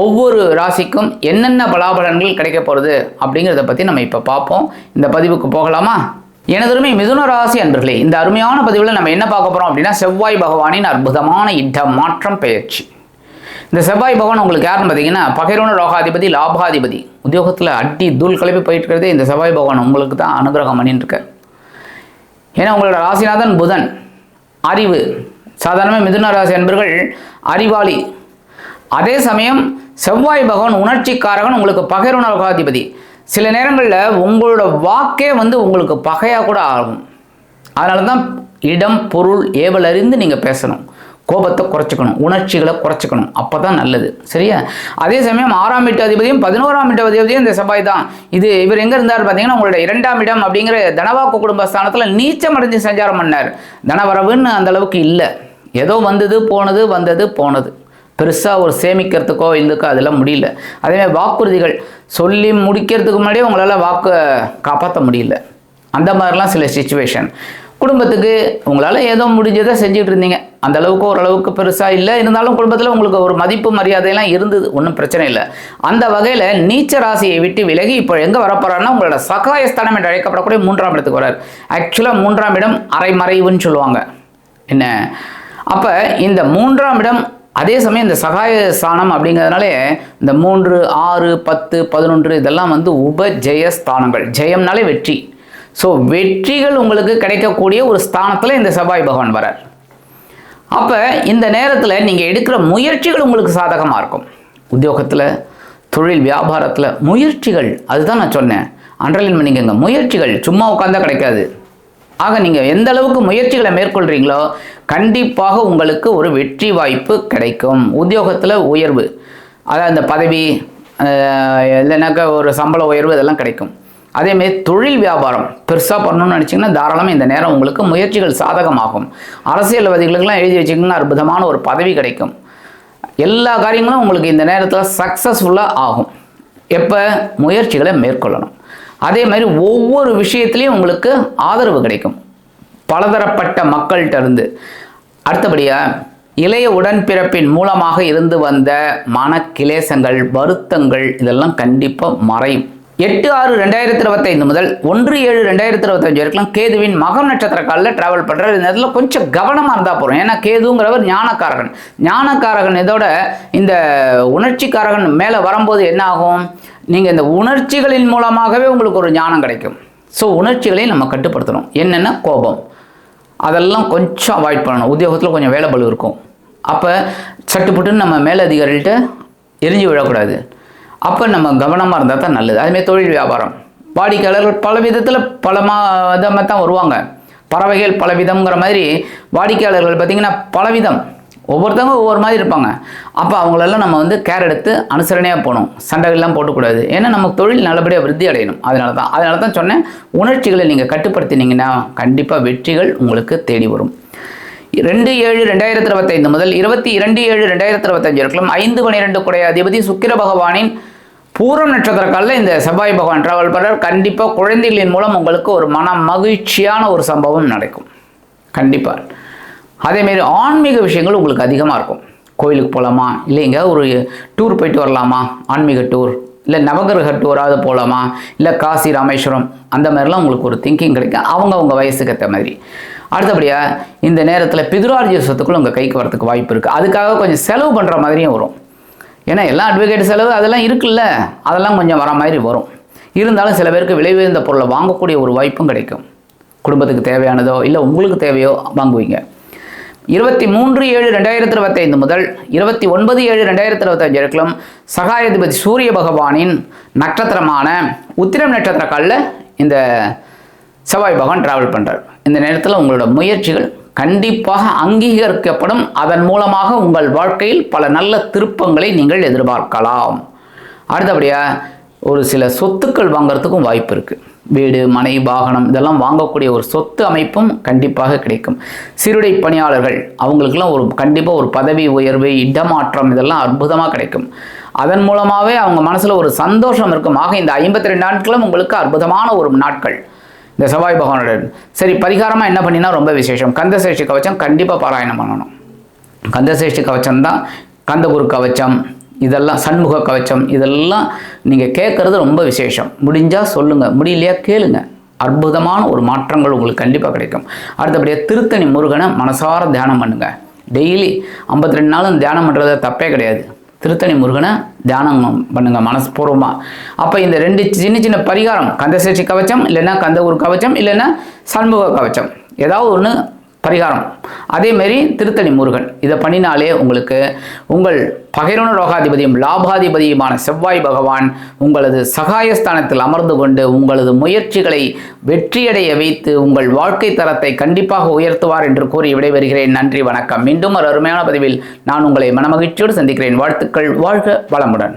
ஒவ்வொரு ராசிக்கும் என்னென்ன பலாபலன்கள் கிடைக்க போகிறது அப்படிங்கிறத பற்றி நம்ம இப்போ பார்ப்போம். இந்த பதிவுக்கு போகலாமா? எனதருமை மிதுன ராசி அன்பர்களே இந்த அருமையான பதிவில் நம்ம என்ன பார்க்க போகிறோம் அப்படின்னா செவ்வாய் பகவானின் அற்புதமான இட மாற்றம் பயிற்சி இந்த செவ்வாய் பகவான் உங்களுக்கு யாருன்னு பார்த்தீங்கன்னா பகைரோன ரோகாதிபதி லாபாதிபதி உத்தியோகத்தில் அட்டி தூள் கிளப்பி போயிட்டு இருக்கிறதே இந்த செவ்வாய் பகவான் உங்களுக்கு தான் அனுகிரகம் பண்ணிட்டு இருக்கார். ஏன்னா உங்களோட ராசிநாதன் புதன். அறிவு. சாதாரணமாக மிதுன ராசி அன்பர்கள் அறிவாளி அதே சமயம் செவ்வாய் பகவான் உணர்ச்சிக்காரகன் உங்களுக்கு பகைருணர்காதிபதி சில நேரங்களில் உங்களோட வாக்கே வந்து உங்களுக்கு பகையாக கூட ஆகும். அதனால தான் இடம் பொருள் ஏவல் அறிந்து நீங்கள் பேசணும். கோபத்தை குறைச்சிக்கணும் உணர்ச்சிகளை குறைச்சிக்கணும். அப்போ தான் நல்லது. சரியா? அதே சமயம் ஆறாம் வீட்டு அதிபதியும் பதினோராம் வீட்டு அதிபதியும் இந்த செவ்வாய் தான். இது இவர் எங்கே இருந்தார் பார்த்தீங்கன்னா உங்களோட இரண்டாம் இடம் அப்படிங்கிற தனவாக்கு குடும்பஸ்தானத்தில் நீச்சம் அடைஞ்சு சஞ்சாரம் பண்ணார். தனவரவுன்னு அந்த அளவுக்கு இல்லை. ஏதோ வந்தது போனது வந்தது போனது. பெருசாக ஒரு சேமிக்கிறதுக்கோ இதுக்கோ அதெல்லாம் முடியல. அதேமாதிரி வாக்குறுதிகள் சொல்லி முடிக்கிறதுக்கு முன்னாடியே உங்களால் வாக்கு காப்பாற்ற முடியல. அந்த மாதிரிலாம் சில சுச்சுவேஷன் குடும்பத்துக்கு உங்களால் ஏதோ முடிஞ்சதை செஞ்சுட்டு இருந்தீங்க. அந்த அளவுக்கு ஓரளவுக்கு பெருசாக இல்லை. இருந்தாலும் குடும்பத்தில் உங்களுக்கு ஒரு மதிப்பு மரியாதையெல்லாம் இருந்தது. ஒன்றும் பிரச்சனை இல்லை. அந்த வகையில் நீச்ச ராசியை விட்டு விலகி இப்போ எங்கே வரப்போறாருன்னா உங்களோட சகாயஸ்தானம் என்று அழைக்கப்படக்கூடிய மூன்றாம் இடத்துக்கு வரார் ஆக்சுவலாக மூன்றாம் இடம் அரைமறைவுன்னு சொல்லுவாங்க. என்ன? அப்போ இந்த மூன்றாம் இடம் அதே சமயம் இந்த சகாய ஸ்தானம் அப்படிங்கிறதுனாலே இந்த மூன்று ஆறு பத்து பதினொன்று இதெல்லாம் வந்து உபஜெய ஸ்தானங்கள். ஜெயம்னாலே வெற்றி. ஸோ வெற்றிகள் உங்களுக்கு கிடைக்கக்கூடிய ஒரு ஸ்தானத்தில் இந்த செவ்வாய் பகவான் வரார் அப்போ இந்த நேரத்தில் நீங்கள் எடுக்கிற முயற்சிகள் உங்களுக்கு சாதகமாக இருக்கும். உத்தியோகத்தில் தொழில் வியாபாரத்தில் முயற்சிகள். அதுதான் நான் சொன்னேன். அண்டர்லைன் பண்ணிக்கோங்க முயற்சிகள். சும்மா உட்காந்தா கிடைக்காது. ஆக நீங்கள் எந்த அளவுக்கு முயற்சிகளை மேற்கொள்கிறீங்களோ கண்டிப்பாக உங்களுக்கு ஒரு வெற்றி வாய்ப்பு கிடைக்கும். உத்தியோகத்தில் உயர்வு. அதாவது அந்த பதவி அஹ், இல்லைனாக்கா ஒரு சம்பள உயர்வு இதெல்லாம் கிடைக்கும். அதேமாரி தொழில் வியாபாரம். பெருசாக பண்ணணும்னு நினச்சிங்கன்னா தாராளமாக இந்த நேரம் உங்களுக்கு முயற்சிகள் சாதகமாகும். அரசியல்வாதிகளுக்கெல்லாம் எழுதி வச்சிங்கன்னா அற்புதமான ஒரு பதவி கிடைக்கும். எல்லா காரியங்களும் உங்களுக்கு இந்த நேரத்தில் சக்ஸஸ்ஃபுல்லாக ஆகும். எப்போ? முயற்சிகளை மேற்கொள்ளணும். அதே மாதிரி ஒவ்வொரு விஷயத்துலையும் உங்களுக்கு ஆதரவு கிடைக்கும். பலதரப்பட்ட மக்கள்கிட்ட இருந்து. அடுத்தபடியாக இளைய உடன்பிறப்பின் மூலமாக இருந்து வந்த மனக்கிலேசங்கள் வருத்தங்கள் இதெல்லாம் கண்டிப்பாக மறையும். எட்டு ஆறு ரெண்டாயிரத்தி இருபத்தைந்து முதல் ஒன்று ஏழு ரெண்டாயிரத்தி இருபத்தஞ்சு வரைக்கும் கேதுவின் மகம் நட்சத்திர காலில் டிராவல் பண்ணுறாரு இந்த இடத்துல கொஞ்சம் கவனமாக இருந்தால் போகிறோம் ஏன்னா கேதுங்கிறவர் ஞானக்காரகன். ஞானக்காரகன் இதோட இந்த உணர்ச்சிக்காரகன் மேலே வரும்போது என்ன ஆகும்? நீங்கள் இந்த உணர்ச்சிகளின் மூலமாகவே உங்களுக்கு ஒரு ஞானம் கிடைக்கும். ஸோ உணர்ச்சிகளை நம்ம கட்டுப்படுத்தணும். என்னென்ன? கோபம். அதெல்லாம் கொஞ்சம் அவாய்ட் பண்ணணும். உத்தியோகத்தில் கொஞ்சம் வேலை இருக்கும். அப்போ சட்டுப்பட்டுன்னு நம்ம மேலதிகாரிகள்கிட்ட எரிஞ்சு விழக்கூடாது. அப்போ நம்ம கவனமாக இருந்தால் தான் நல்லது. அதுமாதிரி தொழில் வியாபாரம். வாடிக்கையாளர்கள் பல விதத்தில் பல விதமாக தான் வருவாங்க. பறவைகள் பல விதம்ங்கிற மாதிரி வாடிக்கையாளர்கள் பார்த்திங்கன்னா பலவிதம் ஒவ்வொருத்தவங்க ஒவ்வொரு மாதிரி இருப்பாங்க. அப்போ அவங்களெல்லாம் நம்ம வந்து கேர் எடுத்து அனுசரணையாக போகணும். சண்டைகள்லாம் போட்டக்கூடாது ஏன்னா நமக்கு தொழில் நல்லபடியாக விருத்தி அடையணும். அதனால தான். அதனால தான் சொன்னேன். உணர்ச்சிகளை நீங்கள் கட்டுப்படுத்தினீங்கன்னா கண்டிப்பாக வெற்றிகள் உங்களுக்கு தேடி வரும். ரெண்டு ஏழு ரெண்டாயிரத்தி இருபத்தைந்து முதல் இருபத்தி இரண்டு ஏழு ரெண்டாயிரத்தி இருபத்தஞ்சு வரைக்கும் ஐந்து பனிரெண்டு குடைய அதிபதி சுக்கிர பகவானின் பூரம் நட்சத்திர காலில் இந்த செவ்வாய் பகவான் ட்ராவல் பண்ணுறார் கண்டிப்பாக குழந்தைகளின் மூலம் உங்களுக்கு ஒரு மன மகிழ்ச்சியான ஒரு சம்பவம் நடக்கும். கண்டிப்பாக அதேமாரி ஆன்மீக விஷயங்கள் உங்களுக்கு அதிகமாக இருக்கும். கோயிலுக்கு போகலாமா இல்லை எங்கேயாவது ஒரு டூர் போயிட்டு வரலாமா? ஆன்மீக டூர் இல்லை நவகிரக டூராவது போகலாமா இல்லை காசி ராமேஸ்வரம் அந்த மாதிரிலாம் உங்களுக்கு ஒரு திங்கிங் கிடைக்கும். அவங்க அவங்க வயசுக்கு ஏற்ற மாதிரி. அடுத்தபடியாக இந்த நேரத்தில் பிதுரார்ஜிய சொத்துக்கள் உங்கள் கைக்கு வரதுக்கு வாய்ப்பு இருக்குது அதுக்காக கொஞ்சம் செலவு பண்ணுற மாதிரியும் வரும். ஏன்னா எல்லா அட்வொகேட் செலவு அதெல்லாம் இருக்குல்ல? அதெல்லாம் கொஞ்சம் வர மாதிரி வரும். இருந்தாலும் சில பேருக்கு விலை உயர்ந்த பொருளை வாங்கக்கூடிய ஒரு வாய்ப்பும் கிடைக்கும். குடும்பத்துக்கு தேவையானதோ இல்லை உங்களுக்கு தேவையோ வாங்குவீங்க. இருபத்தி மூன்று ஏழு ரெண்டாயிரத்தி இருபத்தைந்து முதல் இருபத்தி ஒன்பது ஏழு ரெண்டாயிரத்தி இருபத்தஞ்சு வரைக்கும் சகாயாதிபதி சூரிய பகவானின் நட்சத்திரமான உத்திரம் நட்சத்திர காலில் இந்த செவ்வாய் பகவான் டிராவல் பண்ணுறார் இந்த நேரத்தில் உங்களோட முயற்சிகள் கண்டிப்பாக அங்கீகரிக்கப்படும். அதன் மூலமாக உங்கள் வாழ்க்கையில் பல நல்ல திருப்பங்களை நீங்கள் எதிர்பார்க்கலாம். அடுத்தபடியாக ஒரு சில சொத்துக்கள் வாங்குறதுக்கும் வாய்ப்பு இருக்குது வீடு மனை வாகனம் இதெல்லாம் வாங்கக்கூடிய ஒரு சொத்து அமைப்பும் கண்டிப்பாக கிடைக்கும். சிறுடை பணியாளர்கள் அவங்களுக்கெல்லாம் ஒரு கண்டிப்பாக ஒரு பதவி உயர்வு இடமாற்றம் இதெல்லாம் அற்புதமாக கிடைக்கும். அதன் மூலமாகவே அவங்க மனசில் ஒரு சந்தோஷம் இருக்கும். ஆக இந்த ஐம்பத்தி ரெண்டு நாட்களும் உங்களுக்கு அற்புதமான ஒரு நாட்கள். இந்த செவ்வாய் பகவானுடன் சரி பரிகாரமாக என்ன பண்ணினா ரொம்ப விசேஷம். கந்தசேஷ்டி கவச்சம் கண்டிப்பாக பாராயணம் பண்ணணும். கந்தசேஷ்டி கவச்சம் தான் கந்தகுரு கவச்சம் இதெல்லாம் சண்முக கவச்சம் இதெல்லாம் நீங்கள் கேட்குறது ரொம்ப விசேஷம். முடிஞ்சால் சொல்லுங்கள் முடியலையா கேளுங்க. அற்புதமான ஒரு மாற்றங்கள் உங்களுக்கு கண்டிப்பாக கிடைக்கும். அடுத்தபடியாக திருத்தணி முருகனை மனசார தியானம் பண்ணுங்கள் டெய்லி ஐம்பத்தி ரெண்டு நாளும் தியானம் பண்ணுறது தப்பே கிடையாது. திருத்தணி முருகனை தியானம் பண்ணுங்க மனஸ்பூர்வமாக அப்போ இந்த ரெண்டு சின்ன சின்ன பரிகாரம் கந்தசேஷி கவச்சம் இல்லைன்னா கந்தகுரு கவச்சம் இல்லைன்னா சண்முக கவச்சம். ஏதாவது ஒன்று பரிகாரம். அதேமாரி திருத்தணி முருகன் இதை பண்ணினாலே உங்களுக்கு உங்கள் பகைரோன ரோகாதிபதியும் லாபாதிபதியுமான செவ்வாய் பகவான் உங்களது சகாயஸ்தானத்தில் அமர்ந்து கொண்டு உங்களது முயற்சிகளை வெற்றியடைய வைத்து உங்கள் வாழ்க்கை தரத்தை கண்டிப்பாக உயர்த்துவார் என்று கூறி விடைபெறுகிறேன். நன்றி வணக்கம். மீண்டும் ஒரு அருமையான பதிவில் நான் உங்களை மனமகிழ்ச்சியோடு சந்திக்கிறேன். வாழ்த்துக்கள் வாழ்க வளமுடன்.